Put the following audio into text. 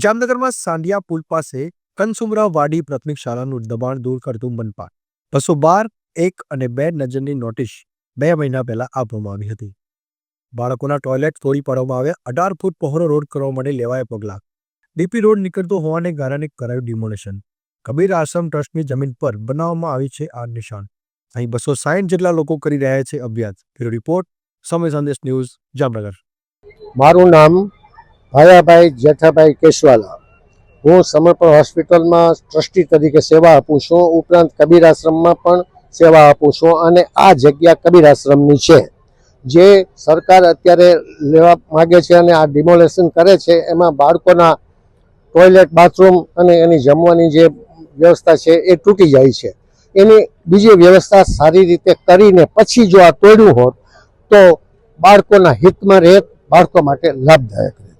જામનગરમાં સાંડિયા પુલ પાસે કનસુમરા વાડી પ્રાથમિક શાળાનું દબાણ દૂર કરતું મનપા. બસો બાર, એક અને બે નજરની નોટિસ બે મહિના પહેલા આપવામાં આવી હતી. બાળકોના ટોયલેટ તોડી પાડવામાં આવ્યા, અઢાર ફૂટ પહોળો રોડ કરવા માટે લેવાયા પગલાં. ડીપી રોડ નીકળતો હોવાને કારણે કરાયું ડિમોલેશન. કબીર આશ્રમ ટ્રસ્ટની જમીન પર બનાવવામાં આવી છે આ નિશાન. અહીં બસો સાઠ જેટલા લોકો કરી રહ્યા છે અભ્યાસ. બ્યુરો રિપોર્ટ, સમય સંદેશ ન્યૂઝ, જામનગર. મારું નામ ભાયાભાઈ જેઠાભાઈ કેશવાલા. હું સમર્પણ હોસ્પિટલમાં ટ્રસ્ટી તરીકે સેવા આપું છું. ઉપરાંત કબીર આશ્રમમાં પણ સેવા આપું છું અને આ જગ્યા કબીર આશ્રમની છે. જે સરકાર અત્યારે લેવા માગે છે અને આ ડિમોલેશન કરે છે, એમાં બાળકોના ટોયલેટ, બાથરૂમ અને એની જમવાની જે વ્યવસ્થા છે એ તૂટી જાય છે. એની બીજી વ્યવસ્થા સારી રીતે કરીને પછી જો આ તોડ્યું હોત, તો બાળકોના હિતમાં રહે બાળકો માટે લાભદાયક રહે